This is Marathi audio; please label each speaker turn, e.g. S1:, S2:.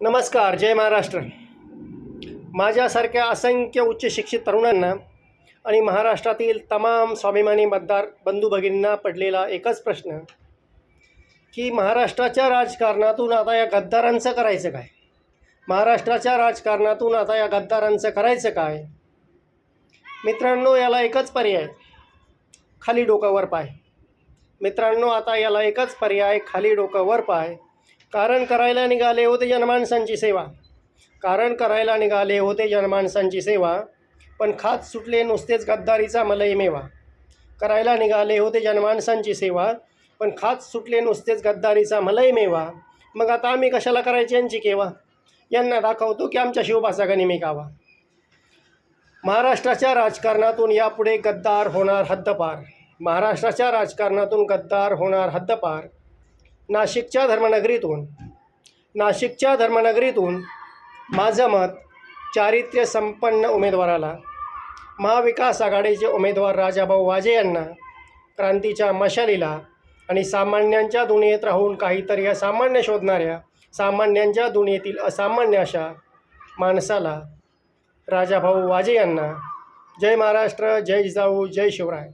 S1: नमस्कार जय महाराष्ट्र. माझ्यासारख्या असंख्य उच्च शिक्षित तरुणांना आणि महाराष्ट्रातील तमाम स्वाभिमानी मतदार बंधू भगिनींना पडलेला एकच प्रश्न की महाराष्ट्राच्या राजकारणातून आता या गद्दारांचं करायचं काय? महाराष्ट्राच्या राजकारणातून आता या गद्दारांचं करायचं काय? मित्रांनो याला एकच पर्याय खाली डोकं वर पाय. मित्रांनो आता याला एकच पर्याय खाली डोकं वर पाय. कारण करायला निघाले होते जनमानसांची सेवा. कारण करायला निघाले होते जनमानसांची सेवा. पण खात सुटले नुसतेच गद्दारीचा मलई मेवा. करायला निघाले होते जनमानसांची सेवा. पण खात सुटले नुसतेच गद्दारीचा मलई मेवा. मग आता आम्ही कशाला करायची यांची केवा? यांना दाखवतो की आमच्या शिवभाषा गनिमी गावा महाराष्ट्राच्या राजकारणातून यापुढे गद्दार होणार हद्दपार. महाराष्ट्राच्या राजकारणातून गद्दार होणार हद्दपार. नाशिकच्या धर्मनगरीतून. नाशिकच्या धर्मनगरीतून माझं मत चारित्र्य संपन्न उमेदवाराला महाविकास आघाडीचे उमेदवार राजाभाऊ वाजे यांना क्रांतीच्या मशालीला आणि सामान्यांच्या दुनियेत राहून काहीतरी असामान्य शोधणाऱ्या सामान्यांच्या दुनियेतील असामान्य अशा माणसाला राजाभाऊ वाजे यांना जय महाराष्ट्र जय जिजाऊ जय शिवराय.